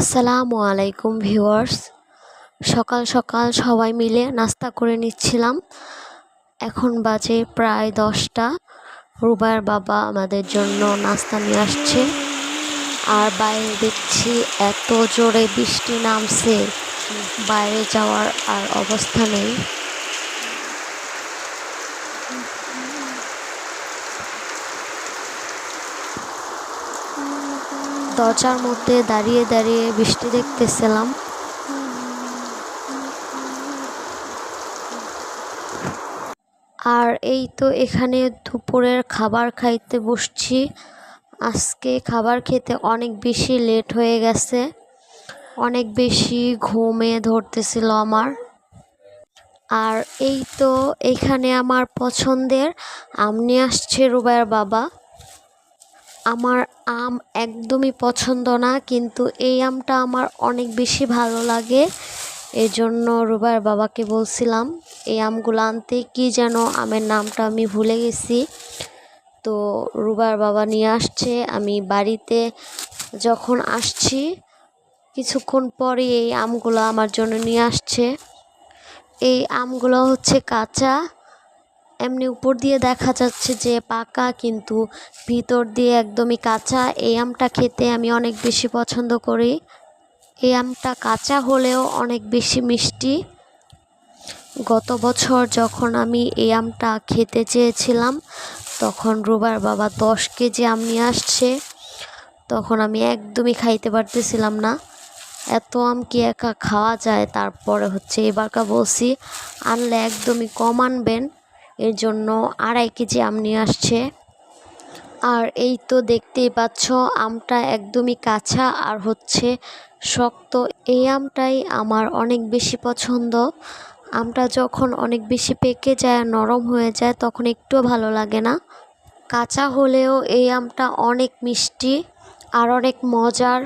আসসালামু আলাইকুম ভিউয়ার্স। সকাল সকাল সবাই মিলে নাস্তা করে নিচ্ছিলাম। এখন বাজে প্রায় দশটা। রুবার বাবা আমাদের জন্য নাস্তা নিয়ে আসছে। আর বাইরে দেখছি এত জোরে বৃষ্টি নামছে। বাইরে যাওয়ার আর অবস্থা নেই। দরজার মধ্যে দাঁড়িয়ে দাঁড়িয়ে বৃষ্টি দেখতেছিলাম। আর এই তো এখানে দুপুরের খাবার খাইতে বসছি। আজকে খাবার খেতে অনেক বেশি লেট হয়ে গেছে। অনেক বেশি ঘুমে ধরতেছিল আমার। আর এই তো এখানে আমার পছন্দের আম নিয়ে আসছে রুবাইয়ের বাবা। আমার আম একদমই পছন্দ না, কিন্তু এই আমটা আমার অনেক বেশি ভালো লাগে। এই জন্য রুবার বাবাকে বলছিলাম, এই আমগুলো আনতে কি যেন আমের নামটা আমি ভুলে গেছি। তো রুবার বাবা নিয়ে আসছে, আমি বাড়িতে যখন আসছি, কিছুক্ষণ পরে এই আমগুলো আমার জন্য নিয়ে আসছে। এই আমগুলো হচ্ছে কাঁচা এমনি উপর দিয়ে দেখা যাচ্ছে যে পাকা, কিন্তু ভিতর দিয়ে একদমই কাঁচা। এই আমটা খেতে আমি অনেক বেশি পছন্দ করি। এই আমটা কাঁচা হলেও অনেক বেশি মিষ্টি। গত বছর যখন আমি এই আমটা খেতে চেয়েছিলাম, তখন রুবার বাবা দশ কেজি আম নিয়ে আসছে। তখন আমি একদমই খাইতে পারতেছিলাম না। এত আম কি একা খাওয়া যায়? তারপরে হচ্ছে এবারকা বলছি, আনলে একদমই কম আনবেন। এর জন্য আড়াই কেজি আম নিয়ে আসছে। আর এই তো দেখতেই পাচ্ছ, আমটা একদমই কাঁচা আর হচ্ছে শক্ত। এই আমটাই আমার অনেক বেশি পছন্দ। আমটা যখন অনেক বেশি পেকে যায়, নরম হয়ে যায়, তখন একটুও ভালো লাগে না। কাঁচা হলেও এই আমটা অনেক মিষ্টি আর অনেক মজার।